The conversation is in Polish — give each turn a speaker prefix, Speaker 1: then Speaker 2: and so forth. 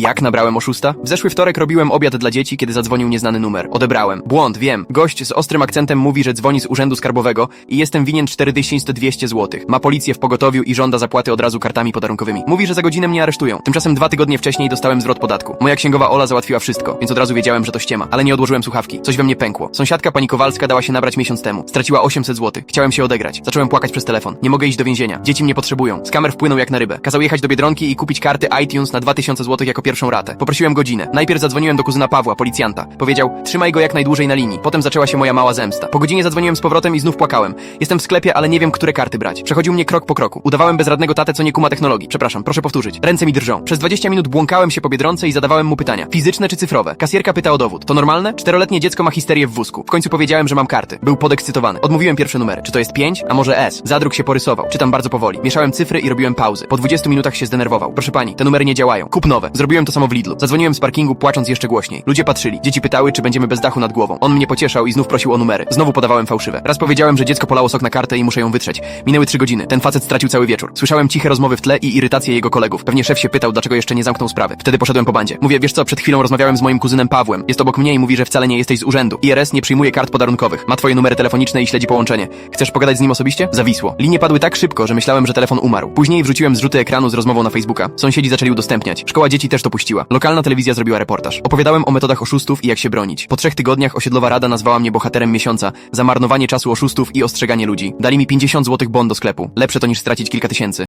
Speaker 1: Jak nabrałem oszusta? W zeszły wtorek robiłem obiad dla dzieci, kiedy zadzwonił nieznany numer. Odebrałem. Błąd, wiem. Gość z ostrym akcentem mówi, że dzwoni z urzędu skarbowego i jestem winien 4200 zł. Ma policję w pogotowiu i żąda zapłaty od razu kartami podarunkowymi. Mówi, że za godzinę mnie aresztują. Tymczasem dwa tygodnie wcześniej dostałem zwrot podatku. Moja księgowa Ola załatwiła wszystko, więc od razu wiedziałem, że to ściema. Ale nie odłożyłem słuchawki. Coś we mnie pękło. Sąsiadka pani Kowalska dała się nabrać miesiąc temu. Straciła 800 zł. Chciałem się odegrać. Zacząłem płakać przez telefon. Nie mogę iść do więzienia. Dzieci mnie potrzebują. Z kamer wpłynął jak na rybę. Kazał jechać do Biedronki i kupić karty iTunes na 2000 zł jako pierwszą ratę. Poprosiłem godzinę. Najpierw zadzwoniłem do kuzyna Pawła, policjanta. Powiedział, trzymaj go jak najdłużej na linii. Potem zaczęła się moja mała zemsta. Po godzinie zadzwoniłem z powrotem i znów płakałem. Jestem w sklepie, ale nie wiem, które karty brać. Przechodził mnie krok po kroku. Udawałem bezradnego tatę, co nie kuma technologii. Przepraszam, proszę powtórzyć. Ręce mi drżą. Przez 20 minut błąkałem się po Biedronce i zadawałem mu pytania. Fizyczne czy cyfrowe? Kasjerka pyta o dowód. To normalne? Czteroletnie dziecko ma histerię w wózku. W końcu powiedziałem, że mam karty. Był podekscytowany. Odmówiłem pierwsze numery. Czy to jest 5? A może S? Zadruk się porysował. Czytam bardzo powoli. Mieszałem cyfry i robiłem pauzy. Po 20 minutach się zdenerwował. Proszę pani, te numery nie działają. Kup nowe. Zrobiłem to samo w Lidlu. Zadzwoniłem z parkingu, płacząc jeszcze głośniej. Ludzie patrzyli. Dzieci pytały, czy będziemy bez dachu nad głową. On mnie pocieszał i znów prosił o numery. Znowu podawałem fałszywe. Raz powiedziałem, że dziecko polało sok na kartę i muszę ją wytrzeć. Minęły trzy godziny. Ten facet stracił cały wieczór. Słyszałem ciche rozmowy w tle i irytację jego kolegów. Pewnie szef się pytał, dlaczego jeszcze nie zamknął sprawy. Wtedy poszedłem po bandzie. Mówię, wiesz co, przed chwilą rozmawiałem z moim kuzynem Pawłem. Jest obok mnie i mówi, że wcale nie jesteś z urzędu. IRS nie przyjmuje kart podarunkowych. Ma twoje numery telefoniczne i śledzi połączenie. Chcesz pogadać z nim osobiście? Zawisło. Linie padły tak szybko, że myślałem, że telefon umarł. Później wrzuciłem zrzuty ekranu z rozmową na Facebooka. Sąsiedzi zaczęli udostępniać. Szkoła dzieci też to Lokalna telewizja zrobiła reportaż. Opowiadałem o metodach oszustów i jak się bronić. Po trzech tygodniach osiedlowa rada nazwała mnie bohaterem miesiąca za marnowanie czasu oszustów i ostrzeganie ludzi. Dali mi 50 złotych bon do sklepu. Lepsze to niż stracić kilka tysięcy.